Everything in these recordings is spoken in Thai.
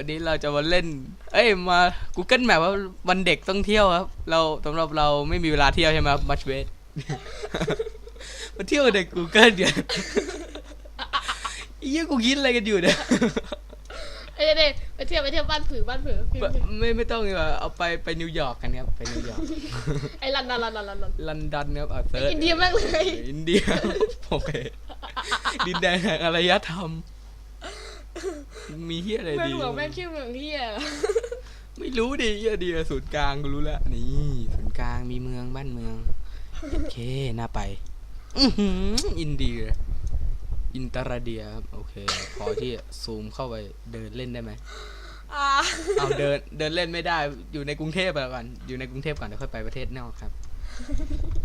วันนี้เราจะมาเล่น เอ้ยมา Google Map ว่าวันเด็กต้องเที่ยวครับ เราสำหรับเราไม่มีเวลาเที่ยวใช่ไหมครับมัชเวสมาเที่ยวกับเด็ก Google เดี๋ยวไอ้เหี้ยกูคิดอะไรกันอยู่เนี่ยเอ้ยเด็ไปเที่ยวไปเที่ยวบ้านผือบ้านผือพิมพ์ไม่ไม่ต้องดีกว่าเอาไปไปนิวยอร์กกันครับไปนิวยอร์กไอ้ลันลันลันลันลันลันลอนดอนครับอะเซิร์ชอินเดียแม่งเลยอินเดียโอเคดินแดนแห่งอารยธรรม มีเฮียอะไรเมืองดี หลวงแม่งชื่อเมืองที่อะไม่รู้ดิเฮียดีอะศูนย์กลางกูรู้แล้วนี่ศูนย์กลางมีเมืองบ้านเมืองโอเคน่าไปอือหืออินเดียอินตราเดียครับโอเค พอที่จะซูมเข้าไปเดินเล่นได้ไหมอ่าเอาเดินเดินเล่นไม่ได้อยู่ในกรุงเทพไปแล้วกันอยู่ในกรุงเทพก่อนเดี๋ยวค่อยไปประเทศนอกครับ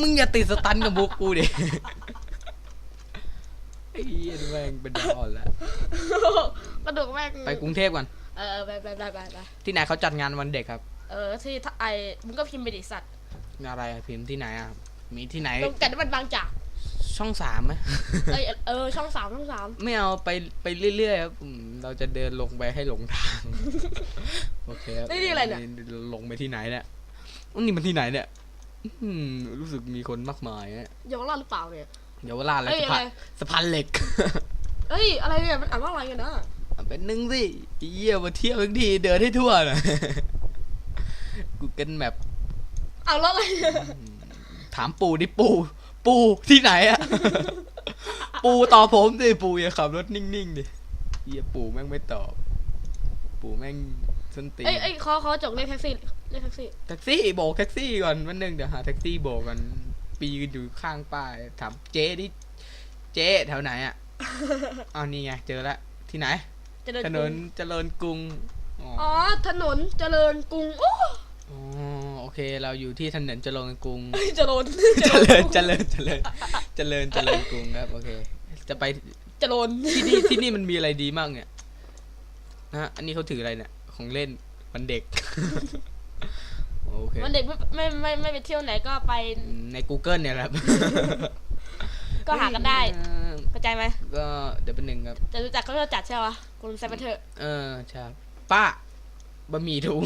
มึงอย่าติดสตันกับบุกกูดิ ไอ้เหี้ยนี่แม่งเป็นดาวอ่อนแล้วกระดูกแม่งไปกรุงเทพก่อนเออไปไปไปไปไปที่ไหนเขาจัดงานวันเด็กครับ เออที่ถ้าไอ้มึงก็พิมพ์ไปดิสัตว์อะไรอะพิมพ์ที่ไหนอะมีที่ไหนตรงกันมันบางจากช่องสามไหม เอ้ยเออช่องสามช่องสามไม่เอาไปไปเรื่อยๆครับอืมเราจะเดินลงไปให้หลงทาง โอเคครับลงไปที่ไหนเนี่ยอันนี่มันที่ไหนเนี่ยอืมรู้สึกมีคนมากมายอะเยาวราชหรือเปล่าเนี่ย เดี๋ยวเวลาอะไรเอ้ยสะพานอะไร สะพานเหล็ก เอ้ยอะไรเนี่ยมันอ่านว่าอะไรกันนะเอาเป็นหนึ่งสิไอ้เยี่ยมาเที่ยวทั้งทีเดินให้ทั่วหน่อย กูเกิลแมปเอาแล้วอะไรเนี่ยถามปูดิปูปูที่ไหนอะ ปูตอบผมดิปูอย่าขับรถนิ่งๆดิเยี่ยปูแม่งไม่ตอบ ปูแม่งส้นตีนเอ้ยเอ้ยเขาเขาจกเรียกแท็กซี่เรียกแท็กซี่แท็กซี่โบกแท็กซี่ก่อนวันหนึ่งเดี๋ยวหาแท็กซี่โบกกัน ปีกันอยู่ข้างป้ายถามเจ๊ดิเจ๊แถวไหนอะอ้าวนี่ไงเจอแล้วที่ไหน เจริญถกนรุนงเจริญกรุงอ๋ออ๋อ ถนนเจริญกรุง โอ้อ๋อโอเค เราอยู่ที่ถนนเจริญกรุง ยเจริญเจริญเจริญเจริญเจริญเจริญกรุงครับโอเค จะไปเจริญที่นี่ที่นี่มันมีอะไรดีมากเนี่ยนะฮะอันนี้เขาถืออะไรเนี่ยของเล่นวันเด็ก โอเค วันเด็กไม่ไม่ไม่ไม่ไปเที่ยวไหนก็ไปใน Google เนี่ยแหละครับก็หากันได้เออเข้าใจไหมก็เดี๋ยวเป็นหนึ่งครับ จะรู้จักเขาจะจัดใช่ปะคุณแซมเถอะเออใช่ครับป้าบะหมี่ถุง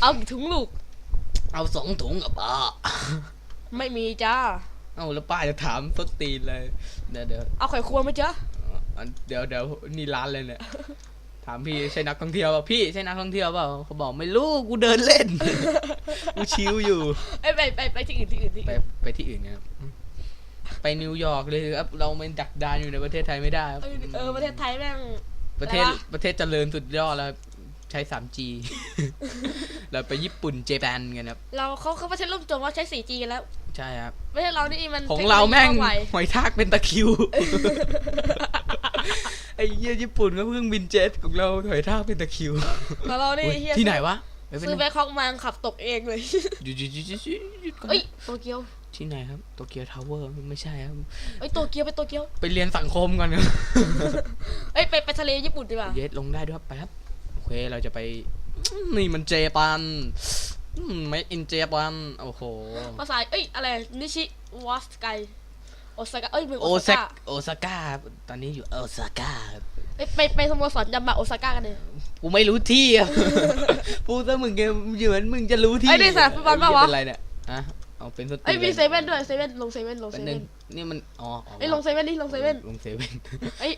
เอากี่ถุงลูกเอาสองถุงกับป้า ไม่มีจ้าเอาแล้วป้าจะถามต้นตีนเลย เดี๋ยวเดี๋ยวเอาไข่ควงไหมจ๊ะอันเดี๋ยวเดี๋ยวนี่ร้านเลยเนี่ย ถามพี่ใช่นักท่องเที่ยวป่ะพี่ใช่นักท่องเที่ยวเปล่าเขาบอกไม่รู้กูเดินเล่น กูชิลอยู่ เอ้ยไปไปไปที่อื่นที่อื่นที่ไปอื่นไปที่อื่นนะครับไปนิวยอร์กเลยครับเราไม่ดักดานอยู่ในประเทศไทยไม่ได้ครับเออเออประเทศไทยแม่ง ประเทศอะไรวะ ประเทศเจริญสุดยอดแล้วครับใช้ 3G เราไปญี่ปุ่นเจแปนกันครับ เราเขาเขาประเทศร่มจมว่าใช้ 4G กันแล้ว ใช่ครับประเทศเรานี่มันของเราแม่งทคโนโลยีว่อไวหอยทากเป็นตะคริว ไอ้เหี้ยญี่ปุ่นก็เพิ่งบินเจ็ตของเราหอยทากเป็นตะคริวของเรานี่อุ๊ยเฮียที่ไหนวะไปเป็นซื้อแบงคอกมาขับตกเองเลย หยุดหยุดหยุดหยุดหยุดหยุดก่อนเอ้ยโตเกียวที่ไหนครับโตเกียวทาวเวอร์ไม่ใช่ครับ เอ้ยโตเกียวไปโตเกียวไปเรียนสังคมก่อนครับเอ้ยไปไปทะเลญี่ปุ่นดีกว่าเยสลงได้ด้วยครับไปครับโอเคเราจะไปอืมนี่มันเจแปันไม่อินเจแปันโอ้โหภาษาเอ้ยอะไรนิชิวอสไก โอซาก้าเอ้ยเมืองโอโอซาซาก้าโอซาก้าครับตอนนี้อยู่โอซาก้าครับเอ้ยไปไปสโมสรยำบะโอซาก้ากันเลย กูไม่รู้ที่อะพูดซะมึงแกเหมือนมึงจะรู้ที่เอ้ยนี่สนามฟุตบอลปะวะ เป็นไรเนี่ยฮะเอาเป็นสติเอ้ยมีเซเว่นด้วยเซเว่นลงเซเว่นลงเป็เซนหนึ่เว่งนนี่มันอ๋อเอ้ยลงเซเว่นดิลงเซเว่นลงเซเว่น เอ้ย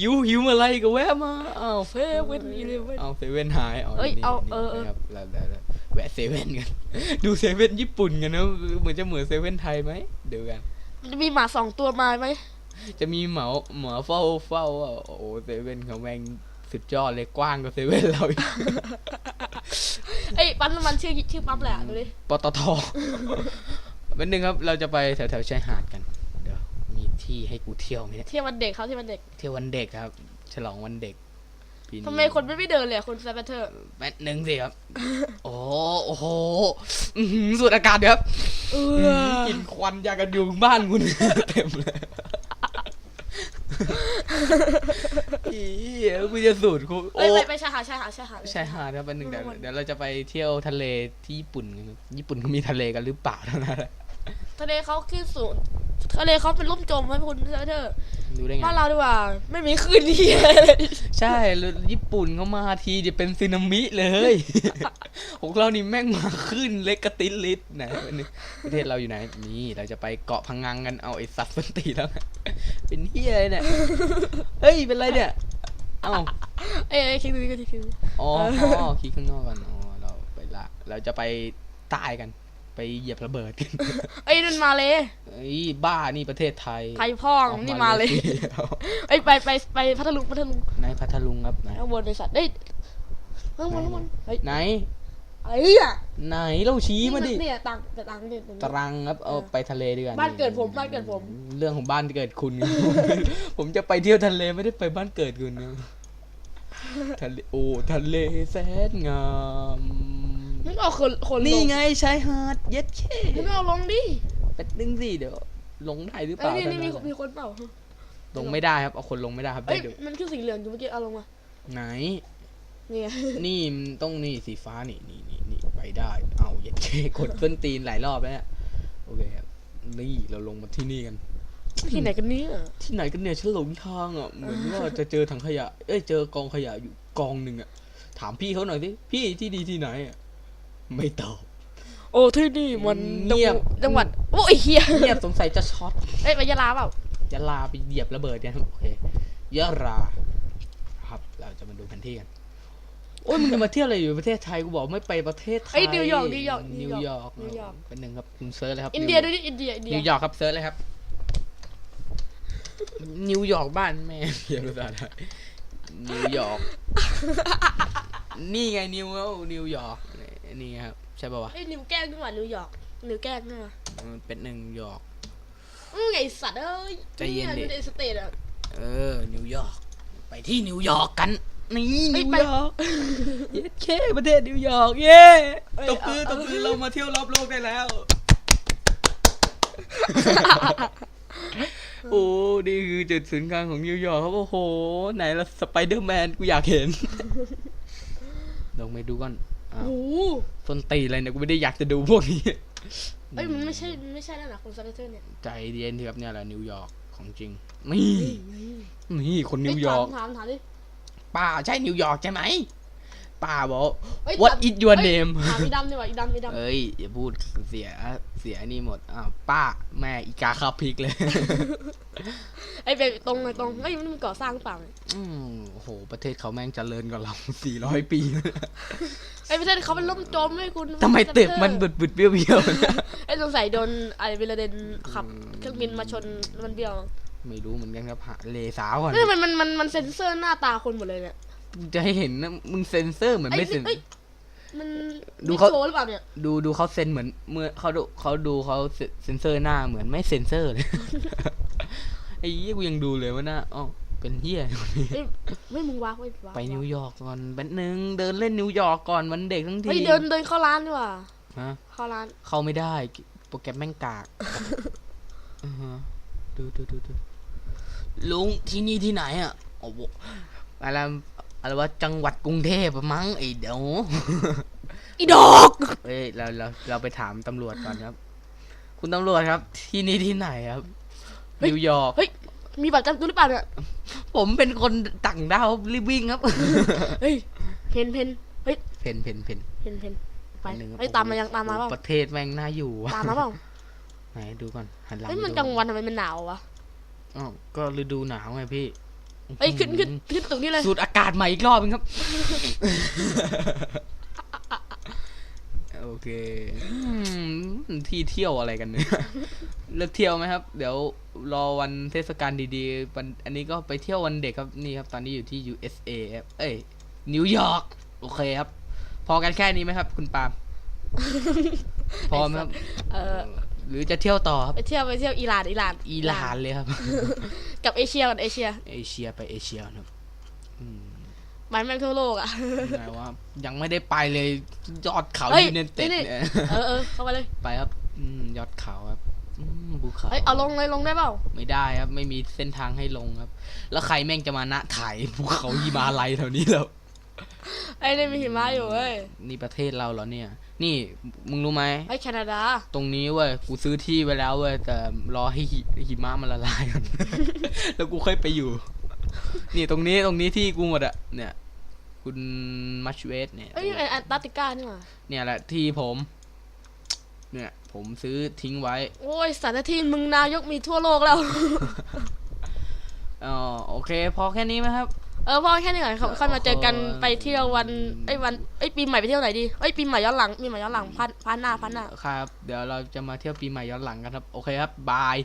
หิวหิวอะไรก็แวะมาอ้าวเซเว่นอีเลเว่น เอาเซเว่นหายเอาเอ้ยนี่เอานี่เออเออ นะครับแล้วแล้วแล้วแวะเซเว่นกัน ดูเซเว่นญี่ปุ่นกันนะเหมือนจะเหมือนเซเว่นไทยไหมเดี๋ยวกันมัน จะมีหมาสองตัวมาไหมจะมีเหมาหมาเฝ้าเฝ้าอะโอ้โหเซเว่นเขาแม่งสุดยอดเลยกว้างกว่าเซเว่นเราอีกเอ้ยปั๊มน้ำมันชื่อชื่อปั๊มแหละดูดิปตทเป็นหนึ่งครับเราจะไปแถวแถวๆชายหาดกัน เดี๋ยวมีที่ให้กูเที่ยวไหมเนี่ยเที่ยววันเด็กเขาที่วันเด็ก เที่ยววันเด็กครับ ฉลองวันเด็ก ปีนี้ทำไมคนไม่ไม่เดินเลยอะคุณแซมเถอะแป๊บหนึ่งสิครับ โอ้โอ้โหอื้อหือสูดอากาศเดี๋ยวครับ เอกลินควันยากันยุงบ้านคุณ เต็มเลยอีเหี้ยกูจะสูดกูเอ้โอ้ยไปไปชายหาดชายหาดชายหาดชายหาดครับเป็นหนึ่งเดี๋ยวไม่รู้เดี๋ยวเราจะไปเที่ยวทะเลที่ญี่ปุ่นกันครับญี่ปุ่นเขามีทะเลกันหรือเปล่าเท่านั้นแหละ ทะเลเขาขึ้นสูง ทะเลเขาเป็นล่มจมให้คุณเธอเธอดูได้ไง บ้านเราดีกว่า ไม่มีคลื่นที่ใช่แล้วญี่ปุ่นเขามาทีจะเป็นซึนามิเลย ของเรานี่แม่งมาขึ้นเล็กกระติดลิดนะประเทศเราอยู่ไหน นี่เราจะไปเกาะพังงังกันเอาไอ้สัตว์สันตีแล้ว เป็นเฮียอะไรเนี่ย เฮ้ย เป็นไรเนี่ย เอ้าเอ้ยเอ้ยคิดดูคิดดูคิดดู อ๋ออ๋อคิดข้างนอกกันอ๋อเราไปละ เราจะไปใต้กัน ไปเหยียบระเบิดกันเอ้ยนั่นมาเลยเอ้ยบ้านี่ประเทศไทยไทยพ่องออกนี่มาเลยเอาเอ้ยไปไปไปพัทลุงพัทลุงในพัทลุงครับไหนข้างบนบริษัทเอ้ยข้างบนข้างบนเฮ้ยไหน ไอ้เหี้ยไหนเราชี้มาดิเนี่ยตังแต่ตังเนี่ยตรงนี้ตรังครับเอาเออ ไปทะเลดีกว่าบ้านเกิดผมบ้านเกิดผม เรื่องของบ้านเกิดคุณ ผมจะไปเที่ยวทะเลไม่ได้ไปบ้านเกิดคุณนะทะเลโอ้ทะเลแสนงาม มึงเอาคนคนลนี่งไงชายหาดเย็ดเช่มึงเอาลงดิเป็ดนึงสิเดี๋ยวลงได้หรือเปเอ้ยล่านี่นี่มีท่ามีคนเปล่าลงไม่ได้ครับเอาคนลงไม่ได้ครับเอ้ยเดี๋ยวมันคือสีเหลืองอยู่เมื่อกี้เอาลงมาไหนเนี่ยนี่มันต้องนี่สีฟ้านี่นี่นี่นี่ไปได้ เอาเย็ดเช่กดส้นตีนหลายรอบแล้วเนี่ยโอเคครับนี่เราลงมาที่นี่กัน ที่ไหนกันเนี่ยที่ไหนกันเนี่ยฉันหลงทางอะเหมือนว่าจะเจอถังขยะ เอ้ยเจอกองขยะอยู่กองหนึ่งอะถามพี่เขาหน่อยสิพี่ที่ดีที่ไหนอะ ไม่ตอบ โอ้ที่นี่มันเงียบ จังหวัดโอ้ยเฮียเงียบสงสัยจะช็อตเอ้ยไปยะลาเปล่ายะลาไปเหยียบระเบิดเนี่ยครับโอเคยะลาครับ เราจะมาดูแผนที่กัน โอ้ยมึงจะมาเที่ยวอะไรอยู่ประเทศไทยกูบอกไม่ไปประเทศไทยเอ้ยนิวยอร์กนิวยอร์กนิวยอร์กนิวยอร์ก เป็นหนึ่งครับคุณเซิร์ชเลยครับอินเดียดูดิอินเดียอินเดียนิวยอร์กครับเซิร์ชเลยครับนิวยอร์กบ้านแม่เขียนภาษาไทยนิวยอร์กนี่ไงนิวนิวยอร์ก นี่ครับใช่ป่าวะเอ้ยนิวแกล้งจังหวัดนิวยอร์กนิวแกล้งใช่ไหมมันเป็นนิวยอร์กอือไงสัตว์เอ้ยใจเย็นดินี่ในสเตทอะเออ นิวยอร์กไปที่นิวยอร์กกัน นี่เฮ้นิยวไปยอร์กเย้เคประเทศนิวยอร์กเย้เอ้ยตบมือเอาตบมือเรามาเที่ยวรอบโลกได้แล้ว โอ้นี่คือจุดศูนย์กลางของนิวยอร์กครับโอ้โห ไหนละสไปเดอร์แมนกูอยากเห็น ลองไปดูก่อนอ้าว โอ้โหส้นตีนอะไรเนี่ยกูไม่ได้อยากจะดูพวกนี้ เอ้ยมันไม่ใช่มันไม่ใช่แล้วนะคุณซับเตอร์เนี่ยใจเย็นเถอะครับเนี่ยแหละนิวยอร์กของจริง นี่ นี่คนนิวยอร์กเถามถามดิ ป้าใช่นิวยอร์กใช่ไหม ป้าบอก เอ้ย What ถาม is your เอ้ย name ถามอีดำดีกว่าอีดำอีดำเอ้ยอย่าพูดเสียเสียนี่หมดอ้าวป้าแม่อีกาข้าวพริกเลย ไอ้ยไปตรงเลยตรงเอ้ยมันมันก่อสร้างหรือเปล่าเนี่ยอืมโอ้โห ประเทศเขาแม่งเจริญกว่าเรา 400 ปี ไอ้ยประเทศเขาเป็นล่มจมไม่คุณทำไมตึกมันบึดบึดๆเบี้ยวเบี้ยวๆเนี่ยไอ้ยสงสัยโดนอะไรเวลาเดนขับ อืม เครื่องบินมาชนมันเบี้ยวไม่รู้เหมือนกันครับหาเลสาวก่อน เฮ้ยมันมันมันมันเซ็นเซอร์หน้าตาคนหมดเลยเนี่ย จะให้เห็นนะมึงเซ็นเซอร์เหมือนไม่เซ็นเอ้ยมันดูดูเขาเขา โชว์หรือเปล่าเนี่ยดูดูเขาเซ็นเหมือนเมื่อเขาดูเขาดูเขาเซ็นเซอร์หน้าเหมือนไม่เซ็นเซอร์เลย ไอ้เหี้ยกูยังดูเลยว่าหน้าอ๋อเป็นเหี้ย เฮ้ยไม่มึงวากไว้วากไปนิวยอร์กก่อนแป๊บนึงเดินเล่นนิวยอร์กก่อนวันเด็กทั้งทีเฮ้ยเดินเดินเข้าร้านดีกว่าฮะเข้าร้านเข้าไม่ได้ โปรแกรมแม่งกากอือฮะดูดูดูดูลุงที่นี่ที่ไหนอะโอ้โหอะไร อะไรว่าจังหวัดกรุงเทพอะมั้งไอ้เดี๋ยวอีดอกเอ้ยเราเราเราไปถามตำรวจก่อนครับ คุณตำรวจครับ ที่นี่ที่ไหนครับนิวยอร์กเฮ้ยมีบัตรประจำตัวหรือเปล่าเนี่ยผมเป็นคนต่างดาวรีบวิ่งครับเฮ้ยเพนเพนเฮ้ยเพนเพนเพนเพนเพนไปหนึ่งครับเฮ้ยตามมายังตามมาเปล่าประเทศแม่งน่าอยู่วะตามมาเปล่าไหนดูก่อนหันหลังเฮ้ยมันดูกลางวันทำไมมันหนาววะอ๋อก็ฤดูหนาวไงพี่ เฮ้ยขึ้นขึ้นขึ้นตรงนี้เลยสูดอากาศใหม่อีกรอบนึงครับ โอเคอืมที่เที่ยวอะไรกันเนี่ยเลือกเที่ยวไหมครับ เดี๋ยวรอวันเทศกาลดีๆวันอันนี้ก็ไปเที่ยววันเด็กครับนี่ครับ ตอนนี้อยู่ที่ USA ครับเอ้ยนิวยอร์กโอเคครับ พอกันแค่นี้ไหมครับ คุณปาล์มพอไหมครับ เออ หรือจะเที่ยวต่อครับไปเที่ยวไปเที่ยวอิหร่านอิหร่านอีหลานเลยครับ กับเอเชียกันเอเชีย เอเชียไปเอเชียนะครับอืมหมายแม่งทั่วโลกอะยังไงว่ายังไม่ได้ไปเลยยอดเขาเฮ้ยยูเนเต็ดนี่เนี่ยเออเออเข้าไปเลยไปครับอืมยอดเขาครับอืมภูเขาเฮ้ยเอาลงเลยลงได้เปล่าไม่ได้ครับ ไม่มีเส้นทางให้ลงครับ แล้วใครแม่งจะมาณถ่ายภูเขาหิมาลัยแถวนี้แล้วไอ้นี่มีหิมะอยู่เว้ยนี่ประเทศเราเหรอเนี่ย นี่มึงรู้ไหมไอ้แคนาดา ตรงนี้เว้ยกูซื้อที่ไว้แล้วเว้ยแต่รอให้หิหิมะมันละลายก่อน แล้วกูค่อยไปอยู่ นี่ตรงนี้ตรงนี้ที่กูหมดอะเนี่ย คุณมัชเวสเนี่ยเอ้ยไอ้แอนตาร์กติกานี่หว่าเนี่ยแหละที่ผม เนี่ย ผมซื้อทิ้งไว้ โอ้ยสารที่มึงนายกมีทั่วโลกแล้ว อ๋อโอเค พอแค่นี้ไหมครับ เออพ่อแค่นี้ก่อนครับค่อยมาเจอกันไปเที่ยววันไอ้ยวันไอ้ยปีใหม่ไปเที่ยวไหนดีไอ้ยปีใหม่ย้อนหลังปีใหม่ย้อนหลังพันพันหน้าพันหน้า ครับ เดี๋ยวเราจะมาเที่ยวปีใหม่ย้อนหลังกันครับ โอเคครับ บาย